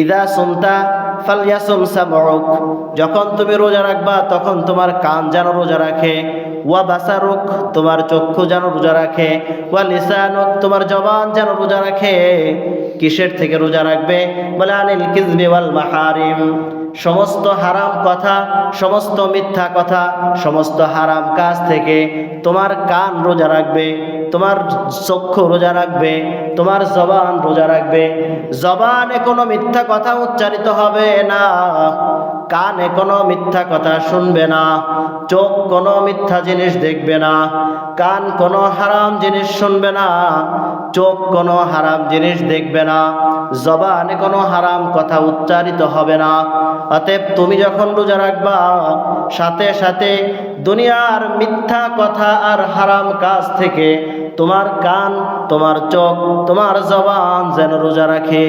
ইদা সুমতা ফালিয়াসুম সামউক যখন তুমি রোজা রাখবা, তখন তোমার কান যেন রোজা রাখে। ওয়া বাসারুক তোমার চক্ষু যেন রোজা রাখে। ওয়া লিসানুক তোমার জবান যেন রোজা রাখে। কিসের থেকে রোজা রাখবে? বলে, আনিল কিজবি ওয়াল মাহারিম সমস্ত হারাম কথা, সমস্ত মিথ্যা কথা, সমস্ত হারাম কাজ থেকে তোমার কান রোজা রাখবে, তোমার চক্ষু রোজা রাখবে, তোমার জবান রোজা রাখবে। জবানে কোনো মিথ্যা কথা উচ্চারিত হবে না, কানে কোনো মিথ্যা কথা শুনবে না, চোখ কোনো মিথ্যা জিনিস দেখবে না, কান কোনো হারাম জিনিস শুনবে না চোখ কোনো হারাম জিনিস দেখবে না, জবানে কোনো হারাম কথা উচ্চারিত হবে না। অতএব তুমি যখন রোজা রাখবা, সাথে সাথে দুনিয়ার মিথ্যা কথা আর হারাম কাজ থেকে তোমার কান, তোমার চোখ, তোমার জবান যেন রোজা রাখে।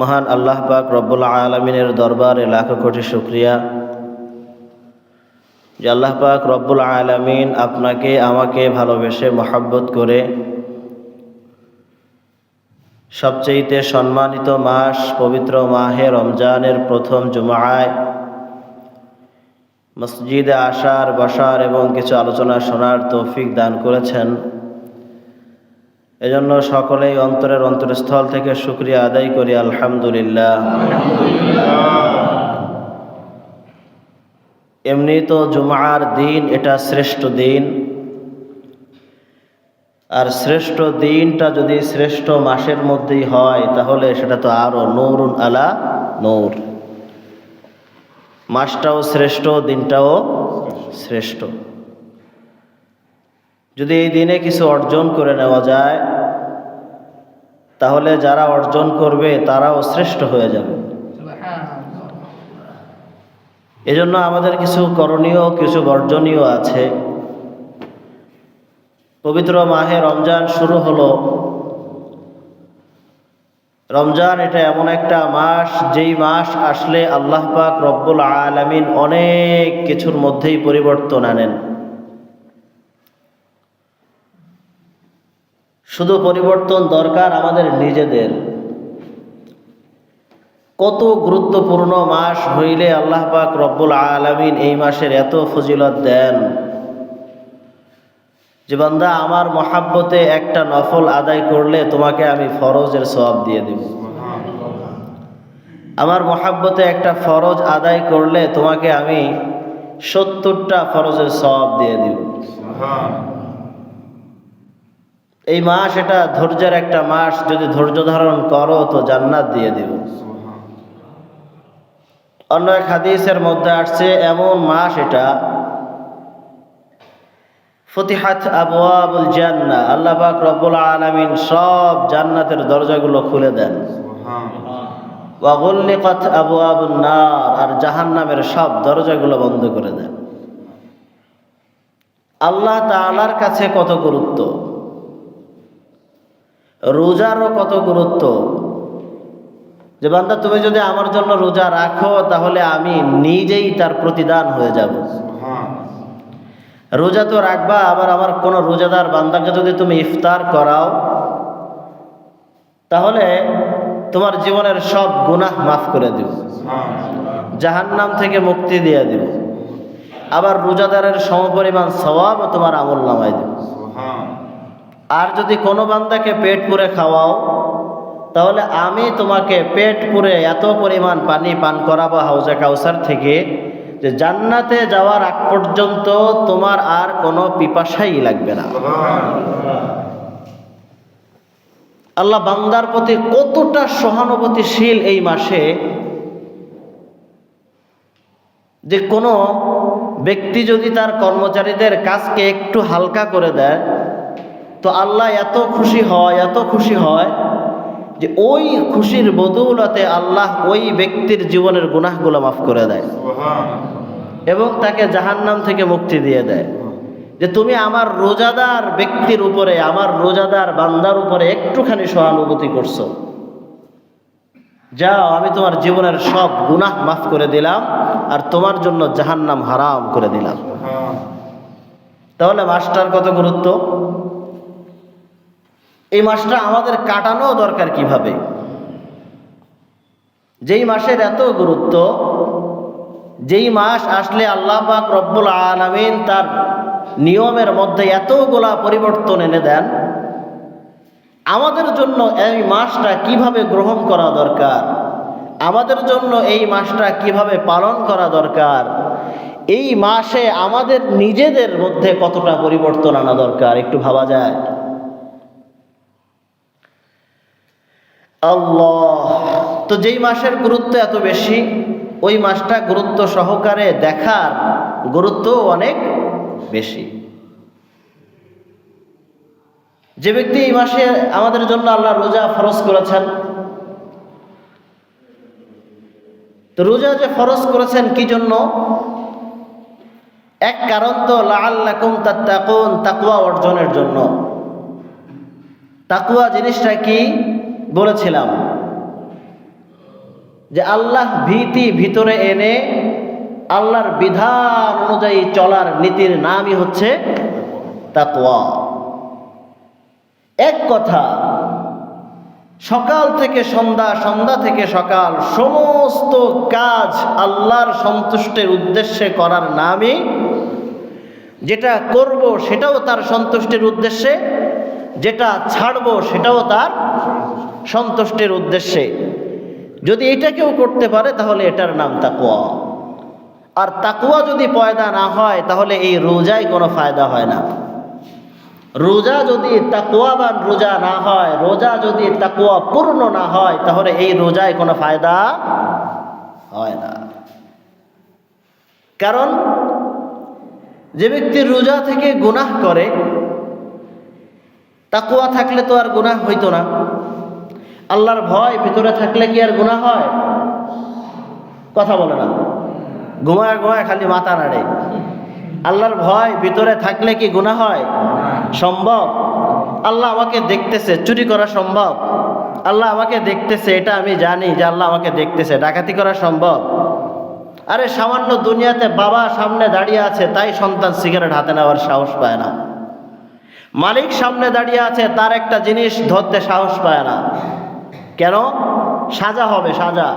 মহান আল্লাহ পাক রব্বুল আলমিনের দরবারে লাখো কোটি শুক্রিয়া। যে আল্লাহ পাক রব্বুল আলমিন আপনাকে, আমাকে ভালোবেসে মহাব্বত করে সবচেয়েতে সম্মানিত মাস পবিত্র মাহে রমজানের প্রথম জুমায়। মসজিদে আসার, বসার এবং কিছু আলোচনা শোনার তৌফিক দান করেছেন। এজন্য সকলেই অন্তরের অন্তরস্থল থেকে শুক্রিয়া আদায় করি, আলহামদুলিল্লাহ। এমনি তো জুমার দিন, এটা শ্রেষ্ঠ দিন। আর শ্রেষ্ঠ দিনটা যদি শ্রেষ্ঠ মাসের মধ্যেই হয় তাহলে সেটা তো আরও নৌরুন আলা নৌর। মাসটাও শ্রেষ্ঠ দিনটাও শ্রেষ্ঠ। যদি এই দিনে কিছু অর্জন করে নেওয়া যায় তাহলে যারা অর্জন করবে তারাও শ্রেষ্ঠ হয়ে যাবে। এজন্য আমাদের কিছু করণীয় কিছু বর্জনীয় আছে। পবিত্র মাহে রমজান শুরু হলো। রমজান এটা এমন একটা মাস, যেই মাস আসলে আল্লাহ পাক রব্বুল আলমিন অনেক কিছুর মধ্যেই পরিবর্তন আনেন। শুধু পরিবর্তন দরকার আমাদের নিজেদের। কত গুরুত্বপূর্ণ মাস হইলে আল্লাহ পাক রব্বুল আলমিন এই মাসের এত ফজিলত দেন। যে বান্দা, আমার মহাব্বতে একটা নফল আদায় করলে তোমাকে আমি ফরজের সওয়াব দিয়ে দেব। আমার মহাব্বতে একটা ফরজ আদায় করলে তোমাকে আমি সত্তরটা ফরজের সওয়াব দিয়ে দিব। এই মাস এটা ধৈর্যের একটা মাস, যদি ধৈর্য ধারণ করো তো জান্নাত দিয়ে দিব। অন্য এক হাদিসের মধ্যে আসছে, এমন মাস এটা ফতিহাত আবুল জান্না আল্লাহ পাক রব্বুল আলামিন সব জান্নাতের দরজাগুলো খুলে দেন। ওয়াগুল্লিকাত আবু আবুল নার আর জাহান্নামের সব দরজাগুলো বন্ধ করে দেন। আল্লাহ তাআলার কাছে কত গুরুত্ব? রোজারও কত গুরুত্ব? যে বান্দা তুমি যদি আমার জন্য রোজা রাখো তাহলে আমি নিজেই তার প্রতিদান হয়ে যাব। রোজা তো রাখবা আবার আমার কোনো রোজাদার বান্দাকে যদি তুমি ইফতার করাও তাহলে তোমার জীবনের সব গুনাহ মাফ করে দিব। জাহান্নাম থেকে মুক্তি দিয়ে দিব। আবার রোজাদারের সমপরিমাণ সওয়াব তোমার আমল নামাই দিব। আর যদি কোনো বান্দাকে পেট পুরে খাওয়াও তাহলে আমি তোমাকে পেট পুরে এত পরিমাণ পানি পান করাবো হাউজে কাউসার থেকে যে জান্নাতে যাওয়ার আগ পর্যন্ত তোমার আর কোনো পিপাসাই লাগবে না। আল্লাহ বান্দার প্রতি কতটা সহানুভূতিশীল এই মাসে যে কোনো ব্যক্তি যদি তার কর্মচারীদের কাজকে একটু হালকা করে দেয়, তো আল্লাহ এত খুশি হয়, এত খুশি হয় যে ওই খুশির বদৌলতে আল্লাহ ওই ব্যক্তির জীবনের গুনাহগুলো মাফ করে দেয়। এবং তাকে জাহান্নাম থেকে মুক্তি দিয়ে দেয়। যে তুমি আমার রোজাদার ব্যক্তির উপরে, আমার রোজাদার বান্দার উপরে একটুখানি সহানুভূতি করছ। যাও, আমি তোমার জীবনের সব গুনাহ মাফ করে দিলাম আর তোমার জন্য জাহান্নাম হারাম করে দিলাম। তাহলে মাস্টার কত গুরুত্ব? এই মাসটা আমাদের কাটানো দরকার কীভাবে? যেই মাসের এত গুরুত্ব যেই মাস আসলে আল্লাহ পাক রব্বুল আলমিন তার নিয়মের মধ্যে এতগুলা পরিবর্তন এনে দেন, আমাদের জন্য এই মাসটা কীভাবে গ্রহণ করা দরকার? আমাদের জন্য এই মাসটা কীভাবে পালন করা দরকার? এই মাসে আমাদের নিজেদের মধ্যে কতটা পরিবর্তন আনা দরকার? একটু ভাবা যায়? আল্লাহ, তো যেই মাসের গুরুত্ব এত বেশি ওই মাসটা গুরুত্ব সহকারে দেখার গুরুত্ব অনেক বেশি। যে ব্যক্তি এই মাসে আমাদের জন্য আল্লাহ রোজা ফরজ করেছেন, তো রোজা যে ফরজ করেছেন কি জন্য? এক কারণ তো লাল্লাকুম তাত্তাকুন তাকুয়া অর্জনের জন্য। তাকুয়া জিনিসটা কি বলেছিলাম? যে আল্লাহ ভীতি ভিতরে এনে আল্লাহর বিধান অনুযায়ী চলার নীতির নামই হচ্ছে তাকুয়া এক কথা, সকাল থেকে সন্ধ্যা সন্ধ্যা থেকে সকাল সমস্ত কাজ আল্লাহর সন্তুষ্টের উদ্দেশ্যে করার নামই যেটা করব সেটাও তার সন্তুষ্টির উদ্দেশ্যে, যেটা ছাড়বো সেটাও তার সন্তুষ্টির উদ্দেশ্যে। যদি এটা কেউ করতে পারে, তাহলে এটার নাম তাকুয়া আর তাকুয়া যদি পয়দা না হয়, তাহলে এই রোজায় কোনো ফায়দা হয় না। রোজা যদি তাকুয়াবান রোজা না হয়, রোজা যদি তাকুয়া পূর্ণ না হয়, তাহলে এই রোজায় কোনো ফায়দা হয় না। কারণ, যে ব্যক্তি রোজা থেকে গুনাহ করে তাকুয়া থাকলে তো আর গুনাহ হইতো না। আল্লাহর ভয় ভিতরে থাকলে কি আর গুনাহ হয়? কথা বলে না। ঘুমায় ঘুমায় খালি মাথা নাড়ে। আল্লাহর ভয় ভিতরে থাকলে কি গুনাহ হয়? সম্ভব। আল্লাহ আমাকে দেখতেছে, চুরি করা সম্ভব। আল্লাহ আমাকে দেখতেছে, এটা আমি জানি যে আল্লাহ আমাকে দেখতেছে, ডাকাতি করা সম্ভব। আরে সামান্য দুনিয়াতে বাবা সামনে দাঁড়িয়ে আছে, তাই সন্তান সিগারেট হাতে নেওয়ার সাহস পায় না। মালিক সামনে দাঁড়িয়ে আছে, তার একটা জিনিস ধরতে সাহস পায় না। কেন? সাজা হবে, সাজা।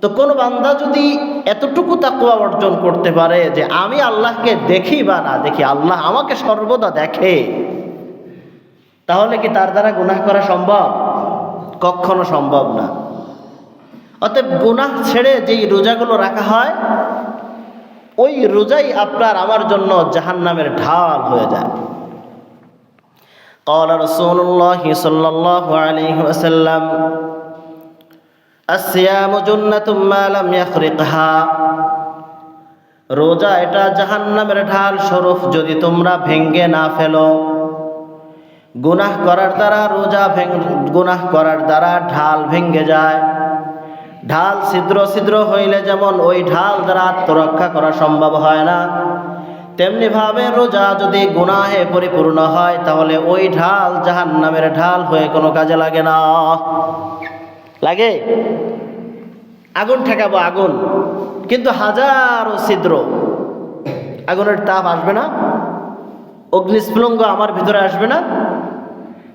তো কোন বান্দা যদি এতটুকু তাকুয়া অর্জন করতে পারে যে আমি আল্লাহকে দেখি বা না দেখি, আল্লাহ আমাকে সর্বদা দেখে, তাহলে কি তার দ্বারা গুনাহ করা সম্ভব? কখনো সম্ভব না। অতএব গুনাহ ছেড়ে যেই রোজাগুলো রাখা হয়, ওই রোজাই আপনার আমার জন্য জাহান্নামের ঢাল হয়ে যায়। قال رسول الله صلى الله عليه وسلم الصيام جنة ما لم يخرقها রোজা এটা জাহান্নামের ঢাল স্বরূপ যদি তোমরা ভেঙ্গে না ফেলো গুনাহ করার দ্বারা রোজা ভেঙ গুনাহ করার দ্বারা ঢাল ভেঙ্গে যায় ঢাল ছিদ্র ছিদ্র হইলে যেমন ওই ঢাল দ্বারা আত্মরক্ষা করা সম্ভব হয় না তেমনি ভাবে রোজা যদি গুনাহে পরিপূর্ণ হয়, তাহলে ওই ঢাল জাহান নামের ঢাল হয়ে কোনো কাজে লাগে না। লাগে? আগুন ঠেকাবো, আগুন। কিন্তু হাজারো ছিদ্র, আগুনের তাপ আসবে না? অগ্নিস্ফুলঙ্গ আমার ভিতরে আসবে না?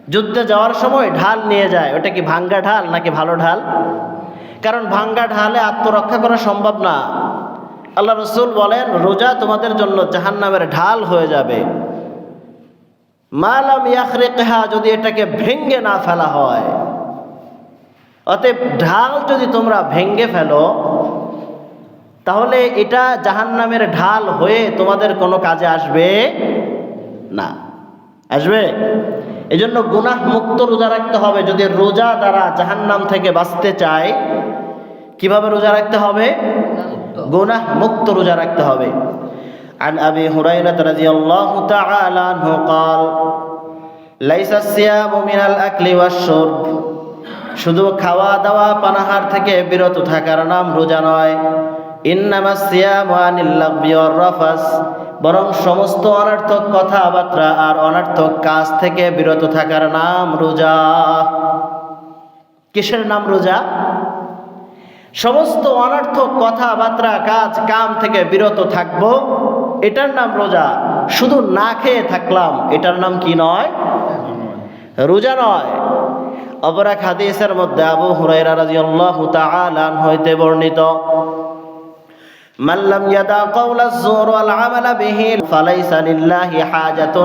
যুদ্ধে যাওয়ার সময় ঢাল নিয়ে যায়। ওটা কি ভাঙ্গা ঢাল নাকি ভালো ঢাল? কারণ ভাঙ্গা ঢালে আত্মরক্ষা করা সম্ভব না। আল্লাহ রসুল বলেন, রোজা তোমাদের জন্য জাহান্নামের ঢাল হয়ে যাবে। মালাম ইয়াখরে কেহা যদি এটাকে ভেঙ্গে না ফেলা হয়। অতএব ঢাল যদি তোমরা ভেঙ্গে ফেলো, তাহলে এটা জাহান্নামের ঢাল হয়ে তোমাদের কোনো কাজে আসবে না। আসবে? এই জন্য গুনাহ মুক্ত রোজা রাখতে হবে। যদি রোজা দ্বারা জাহান্নাম থেকে বাঁচতে চায়, কীভাবে রোজা রাখতে হবে? গুনাহ মুক্ত রোজা রাখতে হবে عن أبي هريرة رضي الله تعالى عنه قال ليس الصيام من الأكل والشرب শুধু খাওয়া দাওয়া পানাহার থেকে বিরত থাকার নাম রোজা নয় ইন্নামা সিয়াম আনিল লাগবি ওয়ার রাফাস বরং সমস্ত অনর্থক কথাবার্তা আর অনর্থক কাজ থেকে বিরত থাকার নাম রোজা কিসের নাম রোজা সমস্ত অনর্থক কথাবার্তা কাজ কাম থেকে বিরত থাকবো এটার নাম রোজা শুধু না খেয়ে থাকলাম এটার নাম কি নয় রোজা নয় অপর এক হাদিসের মধ্যে আবু হুরাইরা রাদিয়াল্লাহু তাআলা আনহু হইতে বর্ণিত من لم يدع قول الزور والعمل به فليس لله حاجة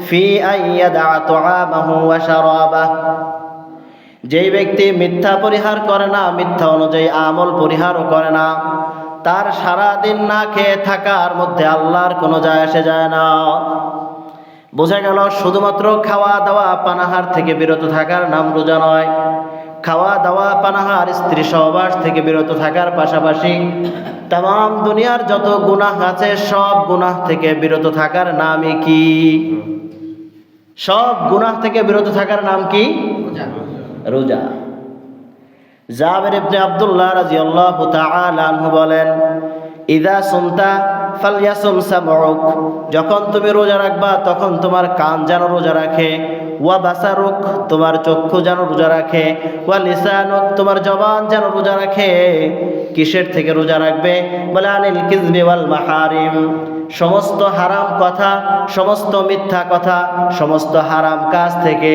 في أن يدع طعامه وشرابه যেই ব্যক্তি মিথ্যা পরিহার করে না, মিথ্যা অনুযায়ী আমল পরিহারও করে না, তার সারা দিন না খেয়ে থাকার মধ্যে আল্লাহর কোনো যায় আসে যায় না। বোঝা গেল, শুধুমাত্র খাওয়া দাওয়া পানাহার থেকে বিরত থাকার নাম রোজা নয় খাওয়া দাওয়া পানাহার স্ত্রী সহবাস থেকে বিরত থাকার পাশাপাশি তাম দুনিয়ার যত গুনাহ আছে, সব গুনাহ থেকে বিরত থাকার নামই কি? সব গুনাহ থেকে বিরত থাকার নাম কি? রোজা। জাবের ইবনে আব্দুল্লাহ রাদিয়াল্লাহু তাআলা আনহু বলেন, ইদা সুমতা ফালয়াসুম সামউক। যখন তুমি রোজা রাখবা, তখন তোমার কান যেন রোজা রাখে, ওয়া বাসারুক, তোমার চক্ষু যেন রোজা রাখে, ওয়া লিসানুক, তোমার জবান যেন রোজা রাখে। কিসের থেকে রোজা রাখবে? বলে, আনিল কিজবি ওয়াল মাহারিম। সমস্ত হারাম কথা, সমস্ত মিথ্যা কথা, সমস্ত হারাম কাজ থেকে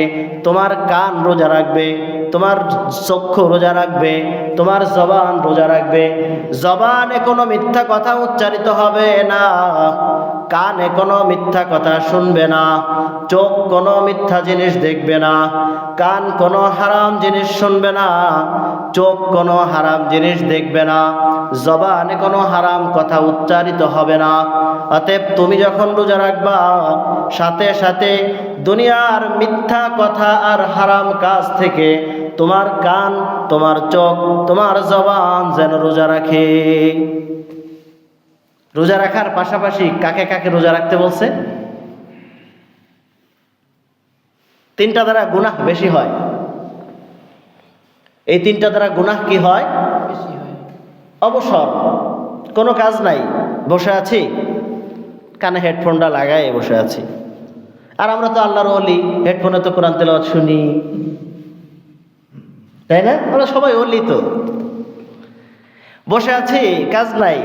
তোমার কান রোজা রাখবে, তোমার চক্ষু রোজা রাখবে, তোমার জবান রোজা রাখবে। জবানে কোনো মিথ্যা কথা উচ্চারিত হবে না, কানে কোনো মিথ্যা কথা শুনবে না, চোখ কোনো মিথ্যা জিনিস দেখবে না, কান কোনো হারাম জিনিস শুনবে না চোখ কোনো হারাম জিনিস দেখবে না, জবানে কোনো হারাম কথা উচ্চারিত হবে না। অতএব তুমি যখন রোজা রাখবা, সাথে সাথে দুনিয়ার মিথ্যা কথা আর হারাম কাজ থেকে তোমার কান, তোমার চোখ, তোমার জবান যেন রোজা রাখে। রোজা রাখার পাশাপাশি কাকে কাকে রোজা রাখতে বলছে? তিনটা দ্বারা গুনাহ বেশি হয়। এই তিনটা দ্বারা গুনাহ কি হয়? অবসর। কোনো কাজ নাই। বসে আছি। কানে হেডফোনটা লাগাই বসে আছি। আর আমরা তো আল্লাহর অলি হেডফোনে তো কোরআন তেলাওয়াত শুনি। তাই না? আমরা সবাই অলি তো। বসে আছি। কাজ নাই।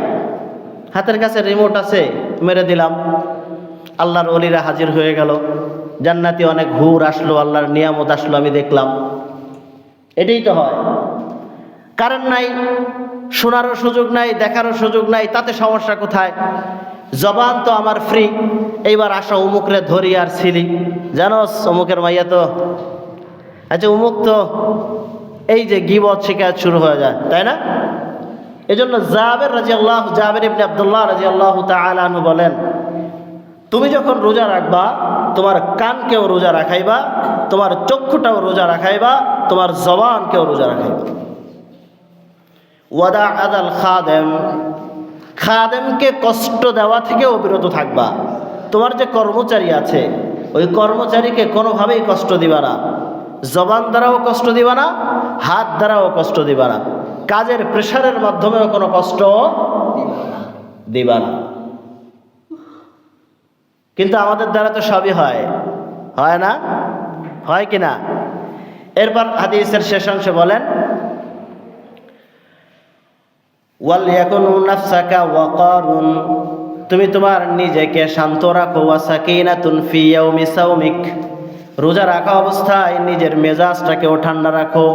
হাতের কাছে রিমোট আছে। মেরে দিলাম। আল্লাহর অলিরা হাজির হয়ে গেল। জান্নাতি অনেক ঘুর আসলো। আল্লাহর নিয়ামত আসলো আমি দেখলাম। এটাই তো হয়। কারণ নাই, শোনারও সুযোগ নাই, দেখারও সুযোগ নাই, তাতে সমস্যা কোথায়? জবান তো আমার ফ্রি এইবার আসো উমুকরে ধরি আর ছিলি। জানোস অমুকের মাইয়া তো আচ্ছা উমুক তো এই যে গিবত শিকায়ত শুরু হয়ে যায়, তাই না? এজন্য জাবের রাজি আল্লাহ জাবের ইবনে আবদুল্লাহ রাজি আল্লাহ তালু বলেন তুমি যখন রোজা রাখবা, তোমার কানকেও রোজা রাখাইবা, তোমার চক্ষুটাও রোজা রাখাইবা, তোমার জবানকেও রোজা রাখাইবা। ওয়াদা আদাল খাদেম। খাদেমকে কষ্ট দেওয়া থেকেও বিরত থাকবা। তোমার যে কর্মচারী আছে, ওই কর্মচারীকে কোনোভাবেই কষ্ট দিবা না। জবান দ্বারাও কষ্ট দিবা না, হাত দ্বারাও কষ্ট দিবা না। কাজের প্রেশারের মাধ্যমেও কোনো কষ্ট দিবা না। কিন্তু আমাদের দ্বারা তো সবই হয়। হয় না? হয় কি না? এরপর হাদিসের শেষ অংশে বলেন তুমি তোমার নিজেকে শান্ত রাখো, ওয়া সাকিনাতুন ফি ইয়াউমি সাওমিক রোজা রাখা অবস্থায় নিজের মেজাজটাকেও ঠান্ডা রাখো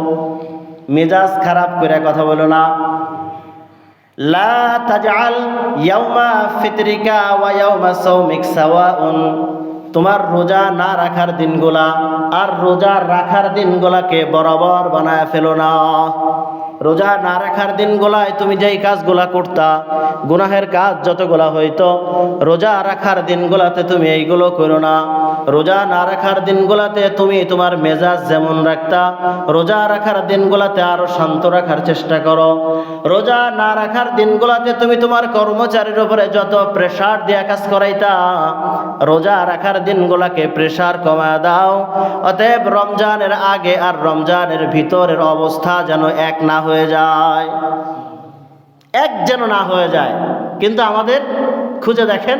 মেজাজ খারাপ করে কথা বলো না লা তাজআল ইয়াউমা ফিতরিকা ওয়া ইয়াউমা সাওমিক সাওয়াউন। তোমার রোজা না রাখার দিনগুলা আর রোজা রাখার দিনগুলাকে বরাবর বানায় ফেলো না। রোজা না রাখার দিনগুলায় তুমি যেই কাজগুলা করতা, গুনাহের কাজ যতগুলা হইতো, রোজা রাখার দিনগুলাতে তুমি এইগুলো করো না। রোজা না রাখার দিনগুলাতে তুমি তোমার মেজাজ যেমন রাখতা, রোজা রাখার দিনগুলাতে আরও শান্ত রাখার চেষ্টা করো। রোজা না রাখার দিনগুলাতে তুমি তোমার কর্মচারীর উপরে যত প্রেশার দিয়া কাজ করাইতা, রোজা রাখার দিনগুলাকে প্রেশার কমায় দাও। অতএব রমজানের আগে আর রমজানের ভিতরের অবস্থা যেন এক না হয়ে যায়। এক যেন না হয়ে যায়। কিন্তু আমাদের খুঁজে দেখেন,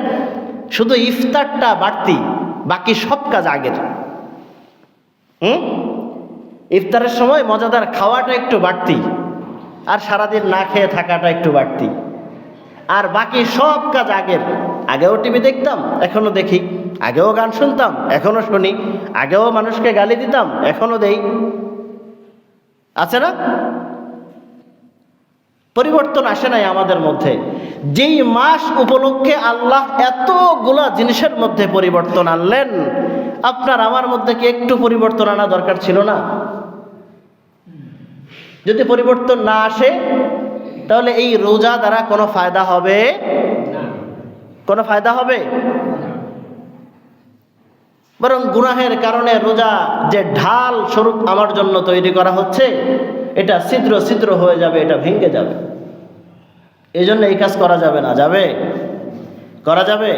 শুধু ইফতারটা বাড়তি, বাকি সব কাজ আগের। হুম? ইফতারের সময় মজাদার খাওয়াটা একটু বাড়তি, আর সারাদিন না খেয়ে থাকাটা একটু বাড়তি। আর বাকি সব কাজ আগের। আগেও টিভি দেখতাম এখনও দেখি। আগেও গান শুনতাম এখনও শুনি। আগেও মানুষকে গালি দিতাম এখনও দেই। আছে না? পরিবর্তন আসে নাই আমাদের মধ্যে। যেই মাস উপলক্ষে আল্লাহ এতগুলা জিনিসের মধ্যে পরিবর্তন আনলেন, আপনার আমার মধ্যে কি একটু পরিবর্তন আনা দরকার ছিল না? যদি পরিবর্তন না আসে, তাহলে এই রোজা দ্বারা কোনো ফায়দা হবে? কোনো ফায়দা হবে? বরং গুনাহের কারণে রোজা যে ঢাল স্বরূপ আমার জন্য তৈরি করা হচ্ছে এটা ছিদ্র ছিদ্র হয়ে যাবে, এটা ভেঙে যাবে। এই জন্য এই কাজ করা যাবে না। যাবে? করা যাবে?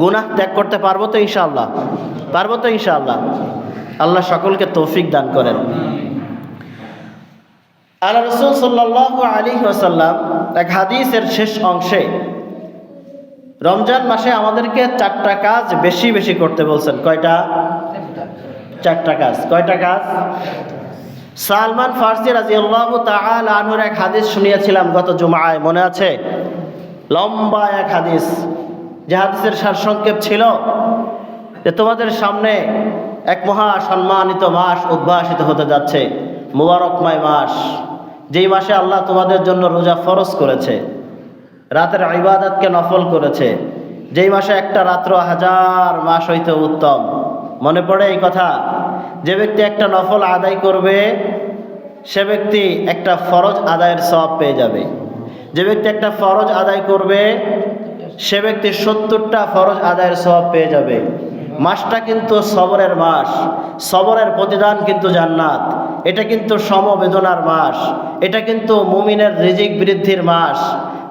গুনাহ ত্যাগ করতে পারব তো ইনশাআল্লাহ। পারব তো ইনশাআল্লাহ। আল্লাহ সকলকে তৌফিক দান করেন। আল্লাহ রসুল সাল্লাহ আলী ওয়াসাল্লাম এক হাদিসের শেষ অংশে রমজান মাসে আমাদেরকে চারটা কাজ বেশি বেশি করতে বলছেন। কয়টা? চারটা কাজ। কয়টা কাজ? সালমান ফার্সি রাজি আল্লাহ তাল আনহুর এক হাদিস শুনিয়েছিলাম গত জুমায়, মনে আছে? লম্বা এক হাদিস। যে হাদিসের সারসংক্ষেপ ছিল যে তোমাদের সামনে এক মহা সম্মানিত মাস উদ্ভাসিত হতে যাচ্ছে, মুবারকময় মাস। যেই মাসে আল্লাহ তোমাদের জন্য রোজা ফরজ করেছে, রাতের ইবাদতকে নফল করেছে, যেই মাসে একটা রাত্র হাজার মাস হইতে উত্তম। মনে পড়ে এই কথা? যে ব্যক্তি একটা নফল আদায় করবে, সে ব্যক্তি একটা ফরজ আদায়ের সব পেয়ে যাবে। যে ব্যক্তি একটা ফরজ আদায় করবে, সে ব্যক্তি সত্তরটা ফরজ আদায়ের সব পেয়ে যাবে। মাসটা কিন্তু সবরের মাস, সবরের প্রতিদান কিন্তু জান্নাত। এটা কিন্তু সমবেদনার মাস, এটা কিন্তু মুমিনের রিজিক বৃদ্ধির মাস।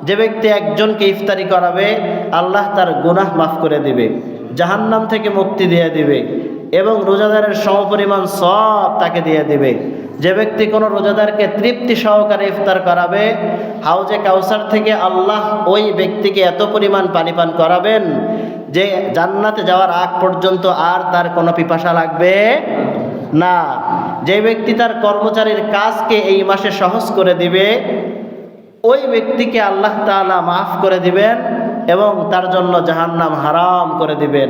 যে ব্যক্তি একজনকে ইফতারি করাবে, আল্লাহ তার গুনাহ মাফ করে দিবে, জাহান্নাম থেকে মুক্তি দিয়ে দিবে। এবং রোজাদারের সমপরিমাণ সব তাকে দিয়ে দিবে। যে ব্যক্তি কোনো রোজাদারকে তৃপ্তি সহকারে ইফতার করাবে, হাউজে কাউসার থেকে আল্লাহ ওই ব্যক্তিকে এত পরিমাণ পানি পান করাবেন যে জান্নাতে যাওয়ার আগ পর্যন্ত আর তার কোনো পিপাসা লাগবে না। যে ব্যক্তি তার কর্মচারীর কাজকে এই মাসে সহজ করে দিবে, ওই ব্যক্তিকে আল্লাহ তাআলা মাফ করে দিবেন। এবং তার জন্য জাহান্নাম হারাম করে দিবেন।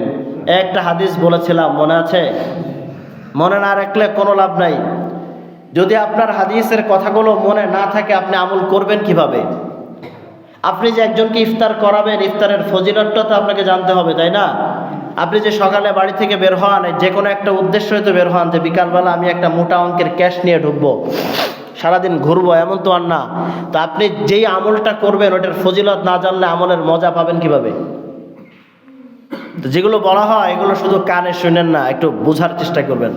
একটা হাদিস বলেছিলাম, মনে আছে? মনে না রাখলে কোনো লাভ নাই। যদি আপনার হাদিসের কথাগুলো মনে না থাকে, আপনি আমল করবেন কীভাবে? আপনি যে একজনকে ইফতার করাবেন, ইফতারের ফজিলতটা তো আপনাকে জানতে হবে, তাই না? আপনি যে সকালে বাড়ি থেকে বের হন, যে কোনো একটা উদ্দেশ্য হয়তো বের হন যে বিকালবেলা আমি একটা মোটা অঙ্কের ক্যাশ নিয়ে ঢুকবো। সারাদিন ঘুরবো, এমন তো আর না। তো আপনি যেই আমলটা করবেন, ওটার ফজিলত না জানলে আমলের মজা পাবেন কীভাবে? যেগুলো বলা হয়, এগুলো শুধু কানে শুনেন না, একটু বোঝার চেষ্টা করবেন।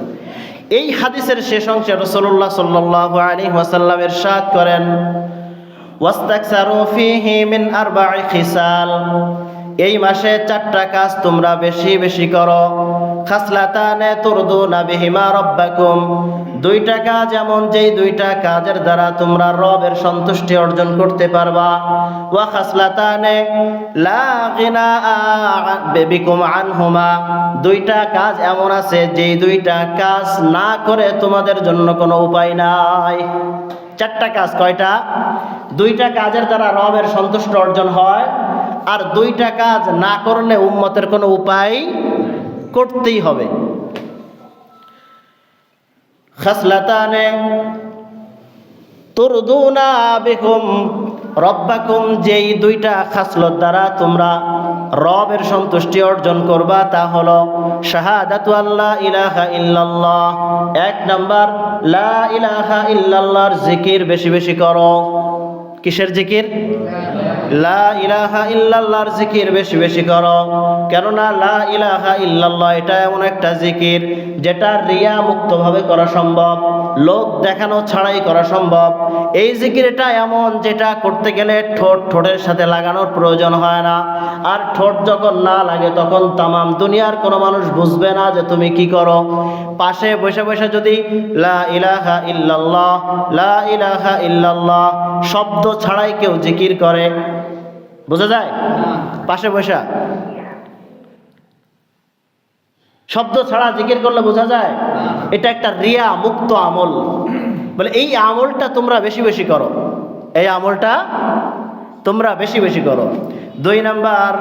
এই হাদিসের শেষ অংশে রসল্লাহ সাল্লাহ আলী ওয়াসাল্লামের সাদ করেন এই মাসে চারটা কাজ তোমরা বেশি বেশি করো। দুইটা কাজ এমন, যেই দুইটা কাজের দ্বারা তোমরা রবের সন্তুষ্টি অর্জন করতে পারবা। ওয়া লা আনহুমা। দুইটা কাজ এমন আছে, যেই দুইটা কাজ না করে তোমাদের জন্য কোনো উপায় নাই। চারটা কাজ, কয়টা? দুইটা কাজের দ্বারা রবের সন্তুষ্ট অর্জন হয়, আর দুইটা কাজ না করলে উম্মতের কোনো উপায় করতেই হবে। খাসলাতানে, তুরদুনা বিকুম, রব্বাকুম, যেই দুইটা খাসলত দ্বারা তোমরা রবের সন্তুষ্টি অর্জন করবা, তা হলো শাহাদাতু আল্লাহ ইলাহা ইল্লাল্লাহ, এক নাম্বার, লা ইলাহা ইল্লাল্লাহর জিকির বেশি বেশি করো। কিসের জিকির? লা ইলাহা ইল্লাল্লাহর জিকির বেশি বেশি করো। কেননা লা ইলাহা ইল্লাল্লাহ এটা এমন একটা জিকির যেটা রিয়া মুক্তভাবে করা সম্ভব, লোক দেখানো ছাড়াই করা সম্ভব। এই জিকির এটা এমন যেটা করতে গেলে ঠোঁট ঠোঁটের সাথে লাগানোর প্রয়োজন হয় না। আর ঠোঁট যখন না লাগে, তখন তামাম দুনিয়ার কোনো মানুষ বুঝবে না যে তুমি কি করো। পাশে বসে বসে যদি লা ইলাহা ইল্লাল্লাহ, লা ইলাহা ইল্লাল্লাহ শব্দ ছাড়াই কেউ জিকির করে বোঝা যায়? পাশে বসা। শব্দ ছাড়া জিকির করলে বোঝা যায়, এটা একটা রিয়া মুক্ত আমল। বলে, এই আমলটা তোমরা বেশি বেশি করো। এই আমলটা তোমরা বেশি বেশি করো। দুই নাম্বার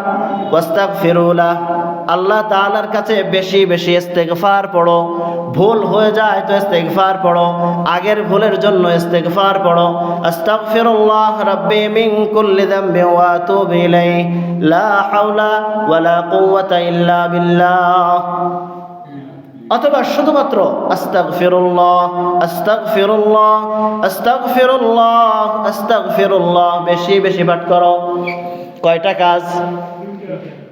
ওয়াস্তাক ফেরুলা আল্লাহ তাআলার কাছে বেশি বেশি ইস্তেগফার পড়ো। ভুল হয়ে যায় তো ইস্তেগফার পড়ো। আগের ভুলের জন্য ইস্তেগফার পড়ো। আস্তাগফিরুল্লাহ রাব্বি মিন কুল্লি যামবি ওয়া আতুবু ইলাইহি। লা হাওলা ওয়ালা কুওয়াতা ইল্লা বিল্লাহ। অথবা শুধুমাত্র আস্তাগফিরুল্লাহ আস্তাগফিরুল্লাহ আস্তাগফিরুল্লাহ আস্তাগফিরুল্লাহ বেশি বেশি পাঠ করো। কয়টা কাজ?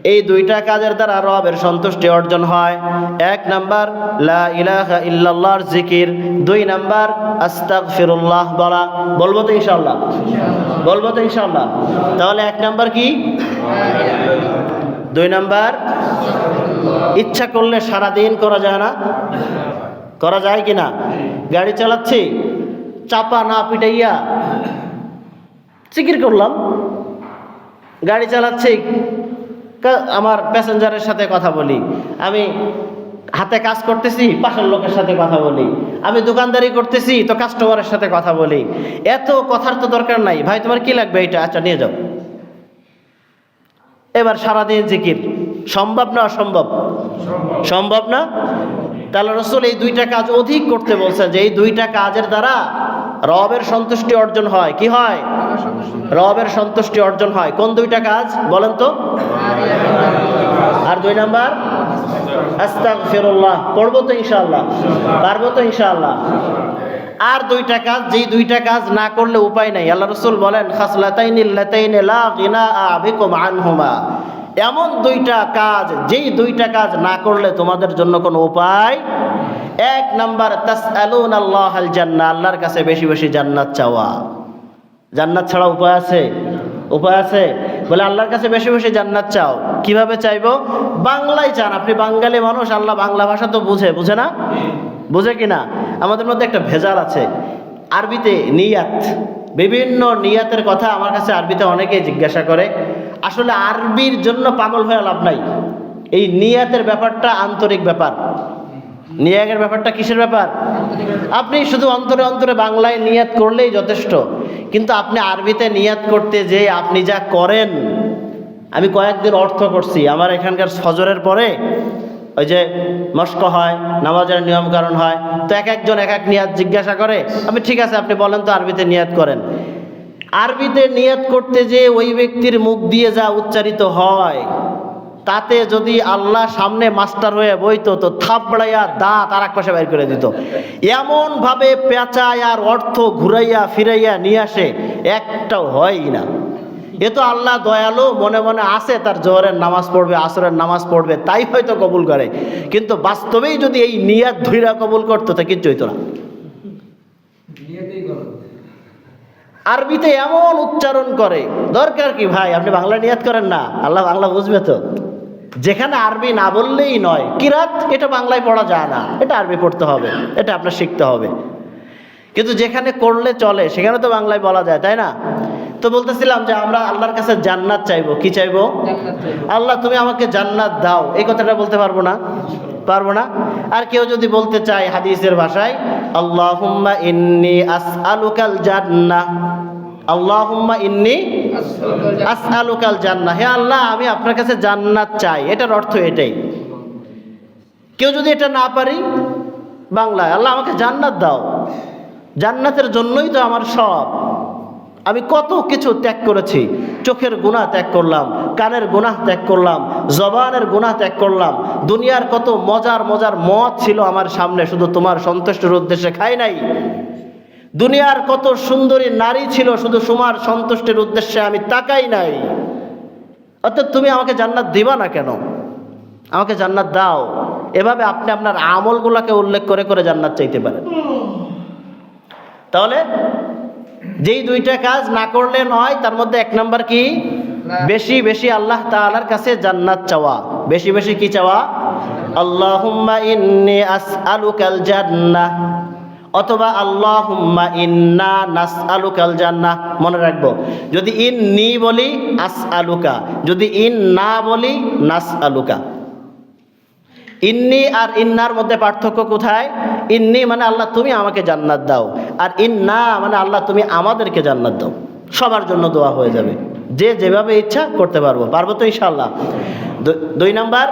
এই দুইটা কাজের দ্বারা রবের সন্তুষ্টি অর্জন হয়। এক নাম্বার, লা ইলাহা ইল্লাল্লাহর জিকির। দুই নাম্বার, আস্তাগফিরুল্লাহ বলা। বলব তো ইনশাআল্লাহ? বলব তো ইনশাআল্লাহ? তাহলে এক নাম্বার কি? দুই নাম্বার, ইচ্ছা করলে সারা দিন করা যায় না? করা যায় কি না? গাড়ি চালাচ্ছি, চাপা না পিটাইয়া চিকির করলাম। গাড়ি চালাচ্ছি আমার প্যাসেঞ্জারের সাথে কথা বলি। আমি হাতে কাজ করতেছি পাশের লোকের সাথে কথা বলি। আমি দোকানদারি করতেছি তো কাস্টমারের সাথে কথা বলি। এত কথার তো দরকার নাই। ভাই তোমার কি লাগবে এটা আচ্ছা নিয়ে যাও। এবার সারাদিন জিকির। সম্ভব না অসম্ভব? সম্ভব। না? তাহলে রসুল এই দুইটা কাজ অধিক করতে বলছে যে এই দুইটা কাজের দ্বারা রবের সন্তুষ্টি অর্জন হয়। কি হয়? রবের সন্তুষ্টি অর্জন হয়। কোন দুইটা কাজ? বলেন তো। আর দুই নাম্বার? আস্তাগফিরুল্লাহ। পড়ব তো ইনশাল্লাহ পারব তো ইনশাল্লাহ আর দুইটা কাজ, যেই দুইটা কাজ না করলে উপায় নাই। আল্লাহ রসুল বলেন আনহুমা। এমন দুইটা কাজ, যেই দুইটা কাজ না করলে তোমাদের জন্য কোনো উপায় এক নাম্বার, তাসআলুন আল্লাহ আল জান্নাহ, আল্লাহর কাছে বেশি বেশি জান্নাত চাওয়া। জান্নাত ছাড়া উপায় আছে? উপায় আছে? বলে আল্লাহর কাছে বেশি বেশি জান্নাত চাও। কীভাবে চাইব? বাংলায় চান। আপনি বাঙালি মানুষ, আল্লাহ বাংলা ভাষা তো বুঝে। বুঝে না? বুঝে কি না? আমাদের মধ্যে একটা ভেজাল আছে। আরবিতে নিয়াত। বিভিন্ন নিয়াতের কথা আমার কাছে আরবিতে অনেকেই জিজ্ঞাসা করে। আসলে আরবির জন্য পাগল হয়ে লাভ নাই। এই নিয়াতের ব্যাপারটা আন্তরিক ব্যাপার। নিয়াগের ব্যাপারটা কিসের ব্যাপার? আপনি শুধু অন্তরে অন্তরে বাংলায় নিয়াত করলেই যথেষ্ট। কিন্তু আপনি আরবিতে নিয়াত করতে যে আপনি যা করেন, আমি কয়েকদিন অর্থ করছি। আমার এখানকার ফজরের পরে ওই যে মস্ক হয়, নামাজের নিয়মকানুন হয়, তো এক একজন এক এক নিয়াত জিজ্ঞাসা করে আমি ঠিক আছে, আপনি বলেন তো আরবিতে নিয়াত করেন। আরবিতে নিয়াত করতে যে ওই ব্যক্তির মুখ দিয়ে যা উচ্চারিত হয় তাতে যদি আল্লাহ সামনে মাস্টার হয়ে বইতো তো থাপড়াইয়া দাঁত আর এক পাশে বের করে দিত। এমন ভাবে পেঁচায় আর অর্থ ঘুরাইয়া ফিরাইয়া নিয়ে আসে একটাও হয়ই না। এ তো আল্লাহ দয়ালু মনে মনে আসে তার জোহরের নামাজ পড়বে আসরের নামাজ পড়বে তাই হয়তো কবুল করে। কিন্তু বাস্তবেই যদি এই নিয়াত ধুইরা কবুল করতো তা কিচ্ছু হইতো না। আরবিতে এমন উচ্চারণ করে দরকার কি ভাই? আপনি বাংলা নিয়াত করেন না? আল্লাহ বাংলা বুঝবে তো। যেখানে আরবি না বললেই নয়। কিরাত এটা বাংলায় পড়া যায় না। এটা আরবি পড়তে হবে। এটা আপনার শিখতে হবে। কিন্তু যেখানে করলে চলে সেখানে তো বাংলায় বলা যায় তাই না? তো বলতেছিলাম যে আমরা আল্লাহর কাছে জান্নাত চাইব। কি চাইব। আল্লাহ তুমি আমাকে জান্নাত দাও। এই কথাটা বলতে পারব না? পারব না? আর কেউ যদি বলতে চায় হাদিসের ভাষায় আল্লাহুম্মা ইন্নি আসআলুকাল জান্নাহ। আল্লাহুম্মা ইন্নি আসআলুকাল জান্নাহ। হে আল্লাহ, আমি আপনার কাছে জান্নাত চাই। এটার অর্থ এটাই। কেউ যদি এটা না পারি, বাংলায়, আল্লাহ আমাকে জান্নাত দাও। জান্নাতের জন্যই তো আমার সব। আমি কত কিছু ত্যাগ করেছি। চোখের গুণা ত্যাগ করলাম, কানের গুনাহ ত্যাগ করলাম, জবানের গুনাহ ত্যাগ করলাম। দুনিয়ার কত মজার মজার মত ছিল আমার সামনে, শুধু তোমার সন্তুষ্টের উদ্দেশ্যে খাই নাই। দুনিয়ার কত সুন্দরী নারী ছিল, শুধু সুমার সন্তুষ্টির উদ্দেশ্যে আমি তাকাই নাই। অর্থাৎ তুমি আমাকে জান্নাত দিবা না কেন? আমাকে জান্নাত দাও। এভাবে আপনি আপনার আমলগুলোকে উল্লেখ করে করে জান্নাত চাইতে পারেন। তাহলে যেই দুইটা কাজ না করলে নয়, তার মধ্যে এক নাম্বার কি? বেশি বেশি আল্লাহ তাআলার কাছে জান্নাত চাওয়া। বেশি বেশি কি চাওয়া? আল্লাহুম্মা ইন্নি আসআলুকাল জান্নাহ। অথবা আল্লাহুম্মা ইন্না নাস নাসআলুকাল জান্নাহ মনে রাখব। যদি ইন নি বলি আস আলুকা যদি ইন না বলি নাস আলুকা ইন্নি আর ইন্নার মধ্যে পার্থক্য কোথায়? ইন্নি মানে আল্লাহ তুমি আমাকে জান্নাত দাও, আর ইন্না মানে আল্লাহ তুমি আমাদেরকে জান্নাত দাও। সবার জন্য দোয়া হয়ে যাবে। যে যেভাবে ইচ্ছা করতে পারব। পারব তো ইনশাল্লাহ দুই নাম্বার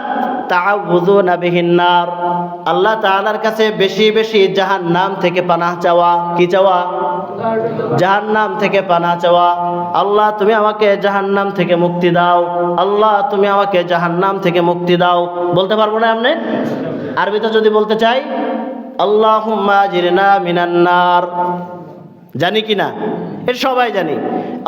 তাআউযুনা বিহিন নার আল্লাহ তালার কাছে বেশি বেশি জাহান্নাম থেকে পানা চাওয়া, কি চাওয়া? জাহান্নাম থেকে পানা চাওয়া। আল্লাহ, তুমি আমাকে জাহান্নাম থেকে মুক্তি দাও। আল্লাহ, তুমি আমাকে জাহান্নাম থেকে মুক্তি দাও। বলতে পারব না আপনি আরবিতে যদি বলতে চাই আল্লাহ মিনান্নার মিনান নার। জানি কি না এটা সবাই জানি।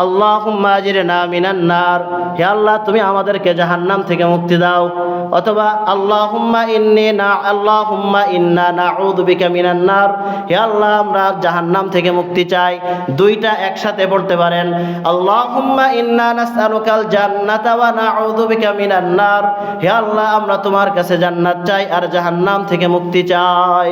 আল্লাহুম্মা জিরনা মিনান নার। হে আল্লাহ, তুমি আমাদেরকে জাহান্নাম থেকে মুক্তি দাও। অথবা আল্লাহুম্মা ইন্নি না, আল্লাহুম্মা ইন্না নাউযু বিকা মিনান নার। হে আল্লাহ, আমরা জাহান্নাম থেকে মুক্তি চাই। দুইটা একসাথে পড়তে পারেন। আল্লাহুম্মা ইন্না নাসআলুকাল জান্নাতা ওয়া নাউযু বিকা মিনান নার। হে আল্লাহ, আমরা তোমার কাছে জান্নাত চাই আর জাহান্নাম থেকে মুক্তি চাই।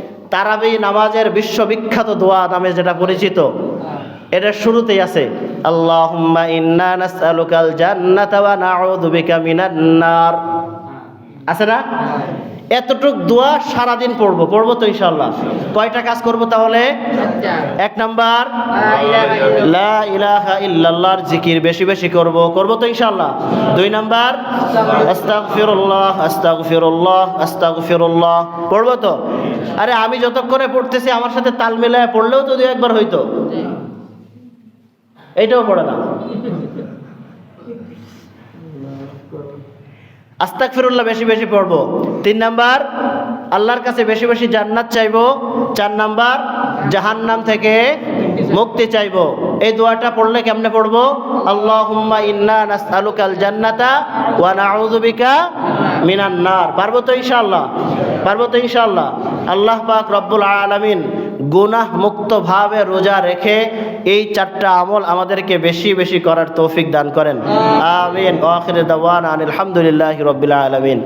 তারাবি নামাজের বিশ্ববিখ্যাত দোয়া নামে যেটা পরিচিত, এটা শুরুতেই আছে আছে না? এতটুক দোয়া সারাদিন পড়ব পড়ব তো ইনশাল্লাহ কয়টা কাজ করব তাহলে? এক নাম্বার, লা ইলাহা ইল্লাল্লাহর জিকির বেশি বেশি করব। করব তো ইনশাআল্লাহ। দুই নাম্বার, আস্তাগফিরুল্লাহ আস্তাগফিরুল্লাহ আস্তাগফিরুল্লাহ। পড়ব তো? আরে আমি যতক্ষণে পড়তেছি আমার সাথে তাল মিলায় পড়লেও তো দুই একবার হইতো। এইটাও পড়ে না। আস্তাক ফিরুল্লাহ বেশি বেশি পড়ব। তিন নাম্বার, আল্লাহর কাছে বেশি বেশি জান্নাত চাইব। চার নাম্বার, জাহান্নাম থেকে মুক্তি চাইব। এই দোয়াটা পড়লে কেমনে পড়ব? আল্লাহুম্মা ইন্না নাসআলুকাল জান্নাতা ওয়া নাউযু বিকা মিনান নার পারব তো ইনশাল্লাহ পারব তো ইনশাল্লাহ আল্লাহ পাক রব্বুল আলমিন গুনাহ মুক্তভাবে রোজা রেখে এই চারটা আমল আমাদেরকে বেশি বেশি করার তৌফিক দান করেন। আমিন। আলহামদুলিল্লাহ রাব্বিল আলামিন।